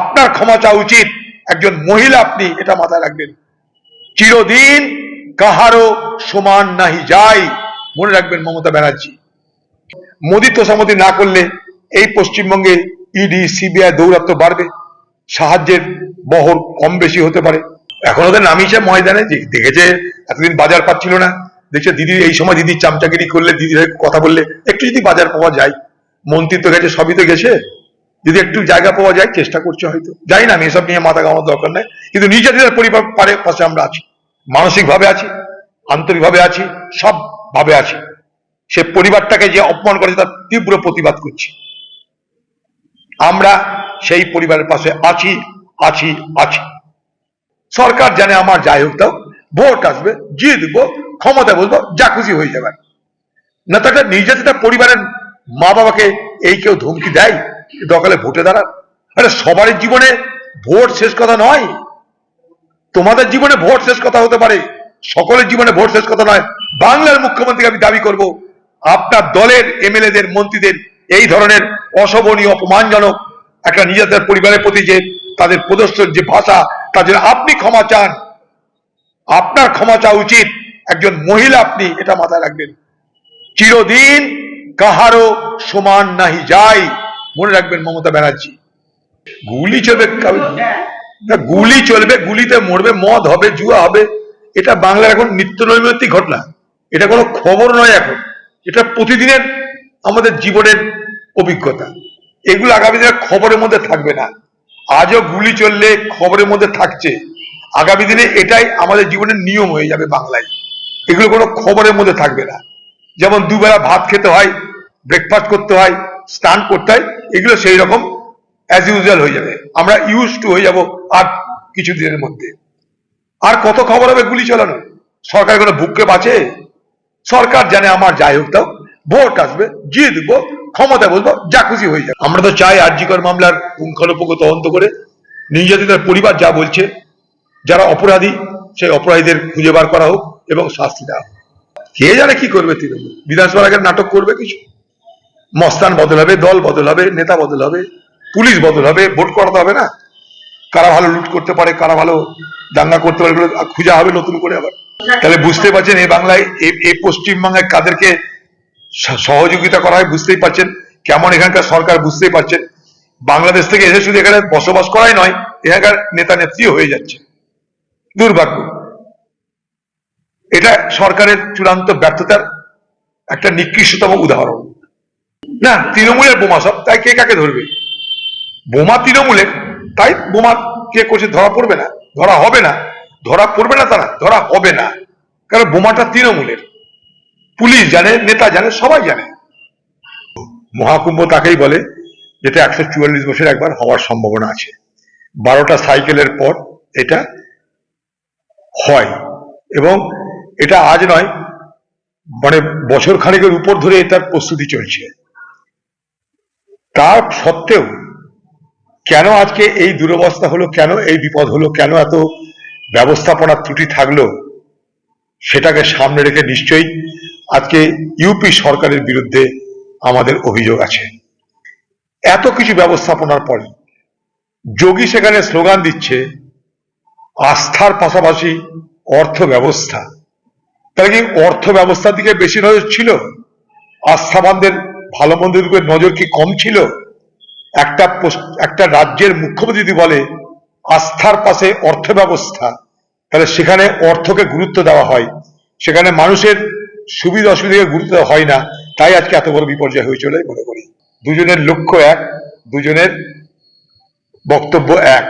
আপনার ক্ষমা চাওয়া উচিত। একজন মহিলা আপনি, এটা মাথায় রাখবেন। চিরদিন কাহারও সমান নাহি যায় মনে রাখবেন মমতা ব্যানার্জি। মোদী তোষামতি না করলে এই পশ্চিমবঙ্গে ইডি, সিবিআই দৌরাত্ম বাড়বে। সাহায্যের বহর কম বেশি হতে পারে। এখন ওদের নামিয়েছে ময়দানে। দেখেছে, এতদিন বাজার পাচ্ছিল না। দেখছে দিদি, এই সময় দিদি চামচাগিরি করলে, দিদির কথা বললে, একটু যদি বাজার পাওয়া যায়। মন্ত্রী তো গেছে, সবই তো গেছে। যদি একটু জায়গা পাওয়া যায়, চেষ্টা করছে হয়তো। যাই না, আমি এসব নিয়ে মাথা ঘামানোর দরকার নেই। কিন্তু নিজেদের পরিবার পারে, পাশে আমরা আছি। মানসিক ভাবে আছি আন্তরিক ভাবে আছি সব ভাবে আছি। সে পরিবারটাকে যে অপমান করেছে, তার তীব্র প্রতিবাদ করছি। আমরা সেই পরিবারের পাশে আছি আছি আছি। সরকার জানে আমার যাই হোক তাও, ভোট আসবে, জিতবো ক্ষমতা বলব যা খুশি হয়ে যাবে। না তো একটা নির্যাতিতা পরিবারের মা বাবাকে এই কেউ ধমকি দেয়? দকালে ভোটে দাঁড়ান। আরে, সবার জীবনে ভোট শেষ কথা নয়। তোমাদের জীবনে ভোট শেষ কথা হতে পারে। সকলের জীবনে ভোট শেষ কথা নয়। বাংলার মুখ্যমন্ত্রীকে আমি দাবি করব, আপনার দলের এমএলএদের, মন্ত্রীদের এই ধরনের অশোভনীয়, অপমানজনক একটা নিজেদের পরিবারের প্রতি যে তাদের প্রদর্শন যে ভাষা তাদের আপনি ক্ষমা চান। আপনার ক্ষমা চাওয়া উচিত। একজন মহিলা আপনি, এটা মাথায় রাখবেন। চিরদিন কাহারও সমান নাহি যায়। মনে রাখবেন মমতা ব্যানার্জি। গুলি চলবে গুলি চলবে, গুলিতে মরবে, মদ হবে, জুয়া হবে। এটা বাংলার এখন নিত্য নৈমিত্তিক ঘটনা। এটা কোনো খবর নয় এখন। এটা প্রতিদিনের আমাদের জীবনের অভিজ্ঞতা। এগুলো আগামী দিনে খবরের মধ্যে থাকবে না। আজও গুলি চললে খবরের মধ্যে থাকছে। আগামী দিনে এটাই আমাদের জীবনের নিয়ম হয়ে যাবে বাংলায়। এগুলো কোনো খবরের মধ্যে থাকবে না। যেমন দুবেলা ভাত খেতে হয় ব্রেকফাস্ট করতে হয় স্নান করতে এগুলো সেই রকম অ্যাজ ইউজুয়াল হয়ে যাবে। আমরা ইউজ টু হয়ে যাব আর কিছু দিনের মধ্যে। আর কত খবর হবে গুলি চালানো? সরকার কোনো বুককে বাঁচে? সরকার জানে আমার যাই হোক তাও। ভোট আসবে জিতবো ক্ষমতা বলব যা খুশি হয়ে যাবে। আমরা তো চাই আর্জিকর মামলার পুঙ্খানুপুঙ্খ তদন্ত করে নির্যাতিতার পরিবার যা বলছে, যারা অপরাধী, সেই অপরাধীদের খুঁজে বার করা হোক এবং শাস্তি দেওয়া কে জানে কি করবে তৃণমূল? বিধানসভার আগে নাটক করবে কিছু? মস্তান বদল হবে, দল বদল হবে, নেতা বদল হবে, পুলিশ বদল হবে, ভোট করাতে হবে না? কারা ভালো লুট করতে পারে, কারা ভালো দাঙ্গা করতে পারে খুঁজা হবে নতুন করে আবার। তাহলে বুঝতে পারছেন এই বাংলায়, এই- পশ্চিমবাংলায় কাদেরকে সহযোগিতা করা হয় বুঝতেই পারছেন, কেমন এখানকার সরকার বুঝতেই পারছেন। বাংলাদেশ থেকে এসে শুধু এখানে বসবাস করাই নয়, এখানকার নেতা নেত্রী হয়ে যাচ্ছে। দুর্ভাগ্য। এটা সরকারের চূড়ান্ত ব্যর্থতার একটা নিকৃষ্টতম উদাহরণ। না, তৃণমূলের বোমা সব, তাই কে কাকে ধরবে? বোমা তৃণমূলের, তাই বোমা কে করছে, ধরা পড়বে না, ধরা হবে না, ধরা পড়বে না তারা, ধরা হবে না, কারণ বোমাটা তৃণমূলের। পুলিশ জানে, নেতা জানে, সবাই জানে। মহাকুম্ভ তাকেই বলে, যেটা একশো চুয়াল্লিশ বছর একবার হওয়ার সম্ভাবনা আছে। বারোটা সাইকেলের পর এটা হয়, এবং এটা আজ নয় মানে বছর খানেকের উপর ধরে এটার প্রস্তুতি চলছে। তার সত্ত্বেও কেন আজকে এই দুরবস্থা হলো, কেন এই বিপদ হলো, কেন এত ব্যবস্থাপনার ত্রুটি থাকল, সেটাকে সামনে রেখে নিশ্চয়ই আজকে ইউপি সরকারের বিরুদ্ধে আমাদের অভিযোগ আছে। এত কিছু ব্যবস্থাপনার পরে যোগী সেখানে স্লোগান দিচ্ছে, আস্থার পাশাপাশি অর্থ ব্যবস্থা। তাহলে কি অর্থ ব্যবস্থার দিকে বেশি নজর ছিল? আস্থাবানদের ভালো মন্দের দিকে নজর কি কম ছিল? একটা একটা রাজ্যের মুখ্যমন্ত্রী যদি বলে, আস্থার পাশে অর্থ ব্যবস্থা তাহলে সেখানে অর্থকে গুরুত্ব দেওয়া হয়। সেখানে মানুষের সুবিধা অসুবিধাকে গুরুত্ব দেওয়া হয় না। তাই আজকে এত বড় বিপর্যয় হয়ে চলে মনে করি। দুজনের লক্ষ্য এক, দুজনের বক্তব্য এক।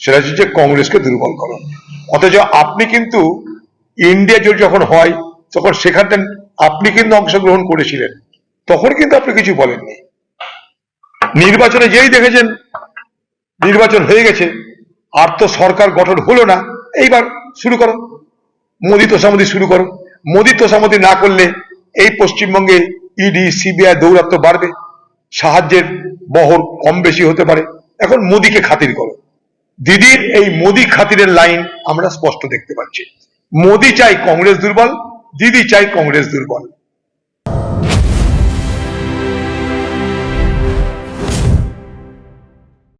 সেটা হচ্ছে যে কংগ্রেসকে দুর্বল করো। অথচ আপনি কিন্তু ইন্ডিয়া জোট যখন হয়, তখন সেখানটা আপনি কিন্তু অংশগ্রহণ করেছিলেন। তখন কিন্তু আপনি কিছু বলেননি। নির্বাচনে যেই দেখেছেন, নির্বাচন হয়ে গেছে, আর তো সরকার গঠন হলো না, এইবার শুরু করো। মোদী তোষামতি শুরু করো। মোদী তোষামতি না করলে এই পশ্চিমবঙ্গে ইডি সিবিআই দৌরাত্ম বাড়বে, সাহায্যের বহর কম বেশি হতে পারে। এখন মোদীকে খাতির করো। দিদির এই মোদী খাতিরের লাইন আমরা স্পষ্ট দেখতে পাচ্ছি। মোদী চাই কংগ্রেস দুর্বল, দিদি চাই কংগ্রেস দুর্বল।